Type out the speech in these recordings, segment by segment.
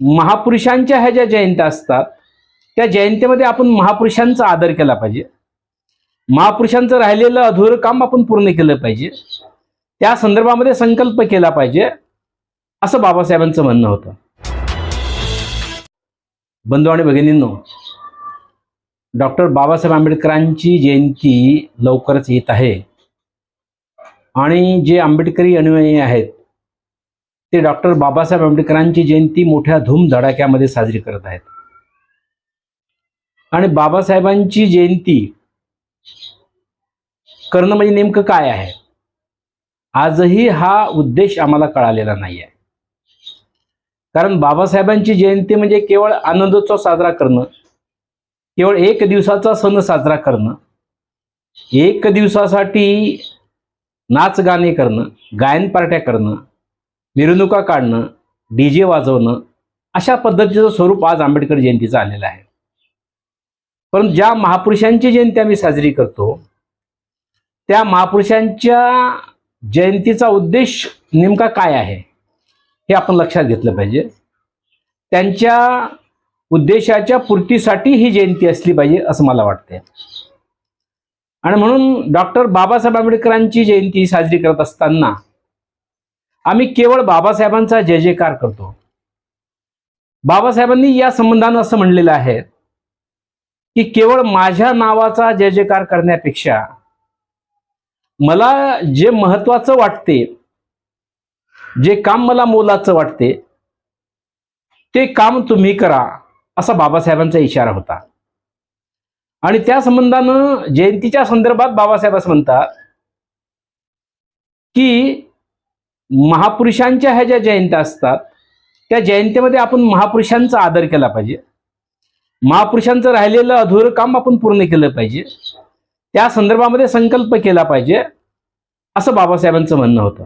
महापुरुषांच्या ह्या ज्या जयंत्या असतात त्या जयंतीमध्ये आपण महापुरुषांचा आदर केला पाहिजे. महापुरुषांचं राहिलेलं अधुरं काम आपण पूर्ण केलं पाहिजे. त्या संदर्भामध्ये संकल्प केला पाहिजे असं बाबासाहेबांचं म्हणणं होतं. बंधू आणि भगिनींनो डॉक्टर बाबासाहेब आंबेडकरांची जयंती लवकरच येत आहे. आणि जे आंबेडकरी अनुयायी आहेत ते डॉक्टर बाबासाहेब आंबेडकरांची जयंती मोठ्या धूमधडाक्यामध्ये साजरी करत आहेत. आणि बाबासाहेबांची जयंती करणं म्हणजे नेमकं काय आहे? आजही हा उद्देश आम्हाला कळालेला नाही आहे कारण बाबासाहेबांची जयंती म्हणजे केवळ आनंदोत्सव साजरा करणं केवळ एक दिवसाचा सण साजरा करणं एक दिवसासाठी नाच गाणे करणं गायन पार्ट्या करणं मिरवणुका काढणं डी जे वाजवणं अशा पद्धतीचं स्वरूप आज आंबेडकर जयंतीचं आलेलं आहे. पण ज्या महापुरुषांची जयंती आम्ही साजरी करतो त्या महापुरुषांच्या जयंतीचा उद्देश नेमका काय आहे हे आपण लक्षात घेतलं पाहिजे. त्यांच्या उद्देशाच्या पूर्तीसाठी ही जयंती असली पाहिजे असं मला वाटते आणि म्हणून डॉक्टर बाबासाहेब आंबेडकरांची जयंती साजरी करत असताना आम्ही केवळ बाबासाहेबांचा जय जयकार करतो. बाबासाहेबांनी या संबंधानं असं म्हणलेलं आहे की केवळ माझ्या नावाचा जय जयकार करण्यापेक्षा मला जे महत्वाचं वाटते जे काम मला मोलाचं वाटते ते काम तुम्ही करा असा बाबासाहेबांचा इशारा होता. आणि त्या संबंधानं जयंतीच्या संदर्भात बाबासाहेब असं म्हणतात की महापुरुषांच्या ह्या ज्या जयंत्या असतात त्या जयंतीमध्ये आपण महापुरुषांचा आदर केला पाहिजे. महापुरुषांचं राहिलेलं अधुरं काम आपण पूर्ण केलं पाहिजे. त्या संदर्भामध्ये संकल्प केला पाहिजे असं बाबासाहेबांचं म्हणणं होतं.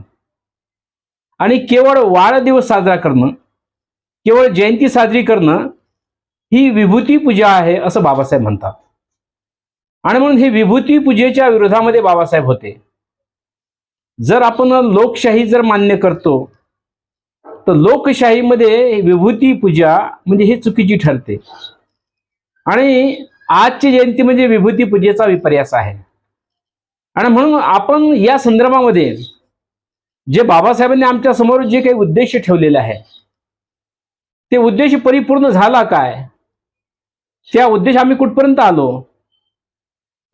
आणि केवळ वाढदिवस साजरा करणं केवळ जयंती साजरी करणं ही विभूती पूजा आहे असं बाबासाहेब म्हणतात. आणि म्हणून ही विभूती पूजेच्या विरोधामध्ये बाबासाहेब होते. जर आपण लोकशाही जर मान्य करतो तर लोकशाहीमध्ये विभूती पूजा म्हणजे हे चुकीची ठरते. आणि आजची जयंती म्हणजे विभूती पूजेचा विपर्यास आहे. आणि म्हणून आपण या संदर्भामध्ये जे बाबासाहेबांनी आमच्यासमोर जे काही उद्देश ठेवलेले आहे ते उद्देश परिपूर्ण झाला काय? त्या उद्देश आम्ही कुठपर्यंत आलो?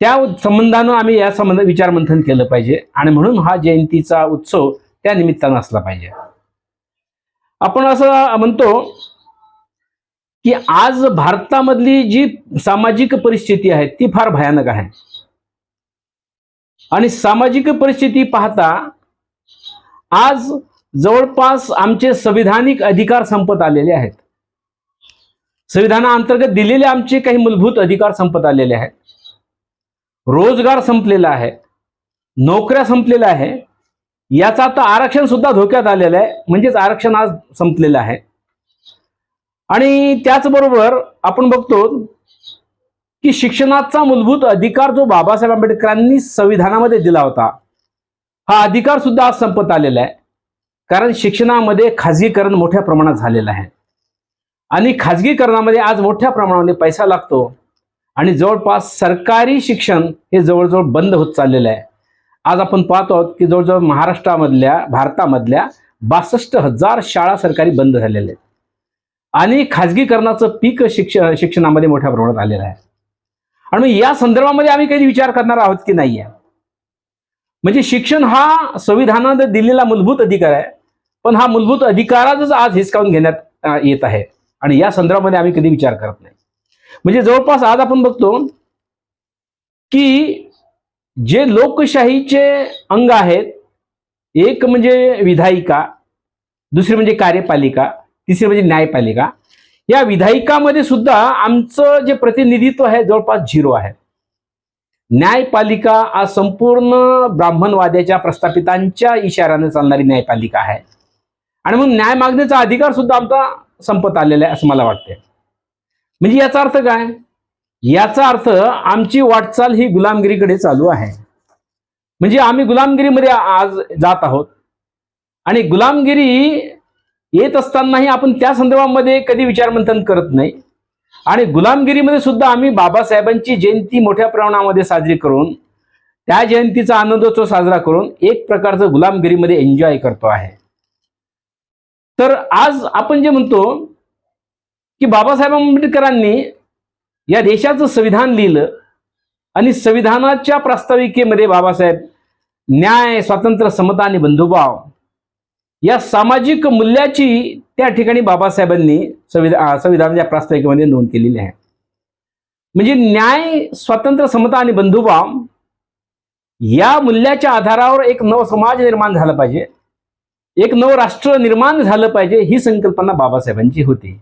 त्या संबंधानं आम्ही या संबंध विचारमंथन केलं पाहिजे. आणि म्हणून हा जयंतीचा उत्सव त्या निमित्तानं असला पाहिजे. आपण असं म्हणतो की आज भारतामधली जी सामाजिक परिस्थिती आहे ती फार भयानक आहे. आणि सामाजिक परिस्थिती पाहता आज जवळपास आमचे संविधानिक अधिकार संपत आलेले आहेत. संविधानाअंतर्गत दिलेले आमचे काही मूलभूत अधिकार संपत आलेले आहेत. रोजगार संपलेला आहे नोकऱ्या संपलेल्या आहे याचा आता आरक्षण सुद्धा धोक्यात आलेलं आहे म्हणजेच आरक्षण आज संपलेलं आहे. आणि त्याचबरोबर आपण बघतो की शिक्षणाचा मूलभूत अधिकार जो बाबासाहेब आंबेडकरांनी संविधानामध्ये दिला होता हा अधिकार सुद्धा आज संपत आलेला आहे. कारण शिक्षणामध्ये खाजगीकरण मोठ्या प्रमाणात झालेलं आहे. आणि खाजगीकरणामध्ये आज मोठ्या प्रमाणामध्ये पैसा लागतो. आणि जवळपास सरकारी शिक्षण हे जवळजवळ बंद होत चाललेलं आहे. आज आपण पाहतो आहोत की जवळजवळ महाराष्ट्रामधल्या भारतामधल्या बासष्ट हजार शाळा सरकारी बंद झालेल्या आहेत. आणि खाजगीकरणाचं पीक शिक्ष शिक्षणामध्ये मोठ्या प्रमाणात आलेलं आहे. आणि या संदर्भामध्ये आम्ही काही विचार करणार आहोत की नाही आहे म्हणजे शिक्षण हा संविधानाने दिलेला मूलभूत अधिकार आहे. पण हा मूलभूत अधिकारातच आज हिसकावून घेण्यात येत आहे. आणि या संदर्भामध्ये आम्ही कधी विचार करत नाही. म्हणजे जवळपास आज आपण बघतो की जे लोकशाहीचे अंग आहेत एक म्हणजे विधायिका दुसरी म्हणजे कार्यपालिका तिसरी म्हणजे न्यायपालिका या विधायिकामध्ये सुद्धा आमचं जे प्रतिनिधित्व आहे जवळपास झिरो आहे. न्यायपालिका आज संपूर्ण ब्राह्मणवाद्याच्या प्रस्थापितांच्या इशाऱ्याने चालणारी न्यायपालिका आहे. आणि म्हणून न्याय मागण्याचा अधिकार सुद्धा आमचा संपत आलेला आहे असं मला वाटते म्हणजे याचा अर्थ काय? याचा अर्थ आमची वाटचाल ही गुलामगिरीकडे चालू आहे. म्हणजे आम्ही गुलामगिरीमध्ये आज जात आहोत. आणि गुलामगिरी येत असतानाही आपण त्या संदर्भामध्ये कधी विचारमंथन करत नाही. आणि गुलामगिरीमध्ये सुद्धा आम्ही बाबासाहेबांची जयंती मोठ्या प्रमाणामध्ये साजरी करून त्या जयंतीचा आनंदोत्सव साजरा करून एक प्रकारचं गुलामगिरीमध्ये एन्जॉय करतो आहे. तर आज आपण जे म्हणतो की बाबासाहेब आंबेडकरांनी या देशाचं संविधान लिहिलं आणि संविधानाच्या प्रास्ताविकेमध्ये बाबासाहेब न्याय स्वातंत्र्य समता आणि बंधुभाव या सामाजिक मूल्याची त्या ठिकाणी बाबासाहेबांनी संविधान संविधानाच्या प्रास्ताविकेमध्ये नोंद केलेली आहे. म्हणजे न्याय स्वातंत्र्य समता आणि बंधुभाव या मूल्याच्या आधारावर एक नव समाज निर्माण झाला पाहिजे. एक नव राष्ट्र निर्माण झालं पाहिजे ही संकल्पना बाबासाहेबांची होती.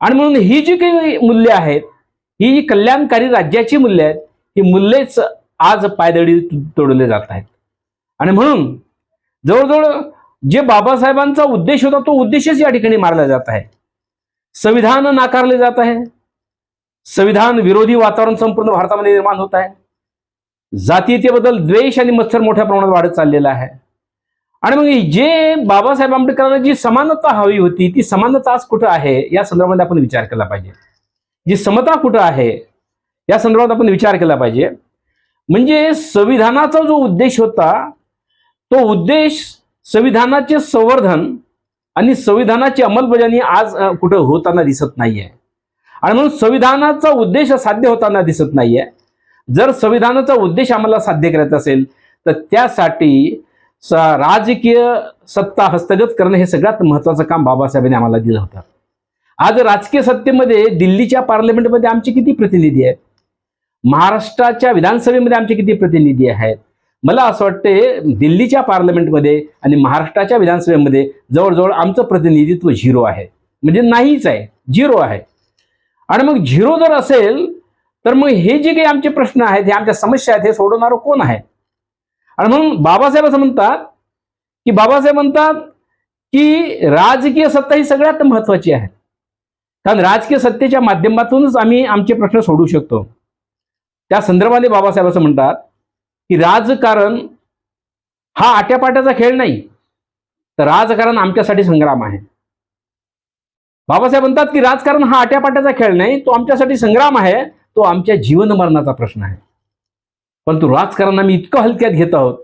आणि म्हणून ही जी काही मूल्य आहेत ही जी कल्याणकारी राज्याची मूल्य आहेत ही मूल्येच आज पायदळी तोडले जात आहेत. आणि म्हणून जवळजवळ जे बाबासाहेबांचा उद्देश होता तो उद्देशच या ठिकाणी मारला जात आहे. संविधान नाकारले जात आहे. संविधान विरोधी वातावरण संपूर्ण भारतामध्ये निर्माण होत आहे. जातीयतेबद्दल द्वेष आणि मत्सर मोठ्या प्रमाणात वाढत चाललेला आहे. आणि मग जे बाबासाहेब आंबेडकरांना जी समानता हवी होती ती समानता आज कुठं आहे? या संदर्भात आपण विचार केला पाहिजे. जी समता कुठं आहे या संदर्भात आपण विचार केला पाहिजे. म्हणजे संविधानाचा जो उद्देश होता तो उद्देश संविधानाचे संवर्धन आणि संविधानाची अंमलबजावणी आज कुठं होताना दिसत नाहीये. आणि म्हणून संविधानाचा उद्देश साध्य होताना दिसत नाहीये. जर संविधानाचा उद्देश आम्हाला साध्य करायचा असेल तर त्यासाठी राजकीय सत्ता हस्तगत करणं हे सगळ्यात महत्वाचं काम बाबासाहेबांनी आम्हाला दिलं होतं. आज राजकीय सत्तेमध्ये दिल्लीच्या पार्लमेंटमध्ये आमचे किती प्रतिनिधी आहेत? महाराष्ट्राच्या विधानसभेमध्ये आमचे किती प्रतिनिधी आहेत? मला असं वाटते दिल्लीच्या पार्लमेंटमध्ये आणि महाराष्ट्राच्या विधानसभेमध्ये जवळजवळ आमचं प्रतिनिधित्व झिरो आहे. म्हणजे नाहीच आहे झिरो आहे. आणि मग झिरो जर असेल तर मग हे जे काही आमचे प्रश्न आहेत हे आमच्या समस्या आहेत हे सोडवणारं कोण आहे? आणि म्हणून बाबासाहेब असं म्हणतात की बाबासाहेब म्हणतात की राजकीय सत्ता ही सगळ्यात महत्वाची आहे. कारण राजकीय सत्तेच्या माध्यमातूनच आम्ही आमचे प्रश्न सोडू शकतो. त्या संदर्भाने बाबासाहेब असं म्हणतात की राजकारण हा आट्यापाट्याचा खेळ नाही तर राजकारण आमच्यासाठी संग्राम आहे. बाबासाहेब म्हणतात की राजकारण हा आट्यापाट्याचा खेळ नाही तो आमच्यासाठी संग्राम आहे तो आमच्या जीवन मरणाचा प्रश्न आहे. परंतु राजकारण आम्ही इतकं हलक्यात घेत आहोत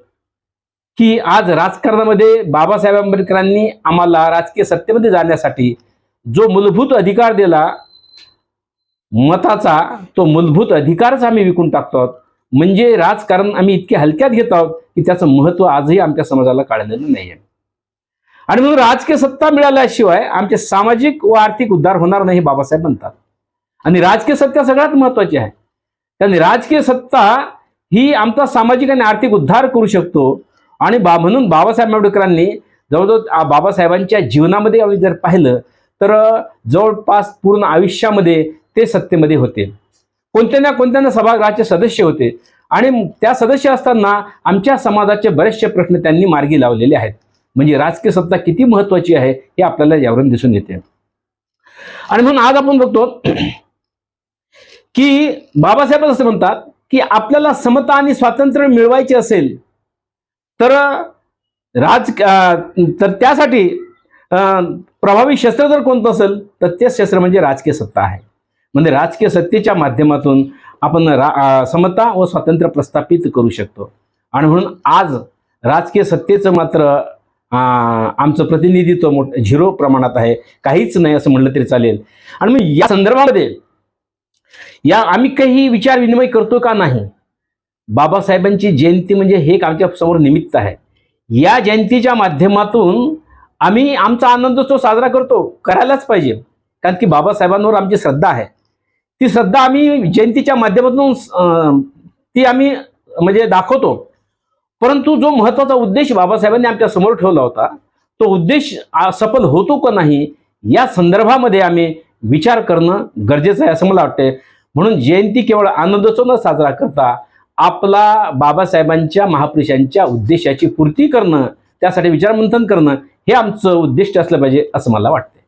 की आज राजकारणामध्ये बाबासाहेब आंबेडकरांनी आम्हाला राजकीय सत्तेमध्ये जाण्यासाठी जो मूलभूत अधिकार दिला मताचा तो मूलभूत अधिकारच आम्ही विकून टाकतो आहोत. म्हणजे राजकारण आम्ही इतके हलक्यात घेत आहोत की त्याचं महत्त्व आजही आमच्या समाजाला काढलेलं नाही आहे आणि म्हणून राजकीय सत्ता मिळाल्याशिवाय आमचे सामाजिक व आर्थिक उद्धार होणार नाही हे बाबासाहेब म्हणतात. आणि राजकीय सत्ता सगळ्यात महत्वाची आहे. त्याने राजकीय सत्ता ही आमचा सामाजिक आणि आर्थिक उद्धार करू शकतो. आणि बा म्हणून बाबासाहेब आंबेडकरांनी जवळजवळ बाबासाहेबांच्या जीवनामध्ये आम्ही जर पाहिलं तर जवळपास पूर्ण आयुष्यामध्ये ते सत्तेमध्ये होते. कोणत्या ना कोणत्या ना सभागृहाचे सदस्य होते. आणि त्या सदस्य असताना आमच्या समाजाचे बरेचसे प्रश्न त्यांनी मार्गी लावलेले आहेत. म्हणजे राजकीय सत्ता किती महत्वाची आहे हे आपल्याला यावरून दिसून येते. आणि म्हणून आज आपण बघतो की बाबासाहेब असं म्हणतात की आपल्याला समता आणि स्वातंत्र्य मिळवायचे असेल तर राज तर त्यासाठी प्रभावी शस्त्र जर कोणतं असेल तर ते शस्त्र म्हणजे राजकीय सत्ता आहे. म्हणजे राजकीय सत्तेच्या माध्यमातून आपण रा समता व स्वातंत्र्य प्रस्थापित करू शकतो. आणि म्हणून आज राजकीय सत्तेचं मात्र आमचं प्रतिनिधित्व मोठ झिरो प्रमाणात आहे. काहीच नाही असं म्हणलं तरी चालेल. आणि मग या संदर्भामध्ये या आम्ही काही विचार विनिमय करतो का नाही? बाबासाहेबांची जयंती म्हणजे हे एक आमच्यासमोर निमित्त आहे. या जयंतीच्या माध्यमातून आम्ही आमचा आनंदोत्सव साजरा करतो करायलाच पाहिजे. कारण की बाबासाहेबांवर आमची श्रद्धा आहे. ती श्रद्धा आम्ही जयंतीच्या माध्यमातून ती आम्ही म्हणजे दाखवतो. परंतु जो महत्त्वाचा उद्देश बाबासाहेबांनी आमच्यासमोर ठेवला होता तो उद्देश सफल होतो का नाही या संदर्भामध्ये आम्ही विचार करणं गरजेचं आहे असं मला वाटतंय. म्हणून जयंती केवळ आनंदोत्सव न साजरा करता आपला बाबासाहेबांच्या महापुरुषांच्या उद्देशाची पूर्ती करणं त्यासाठी विचारमंथन करणं हे आमचं उद्दिष्ट असलं पाहिजे असं मला वाटतं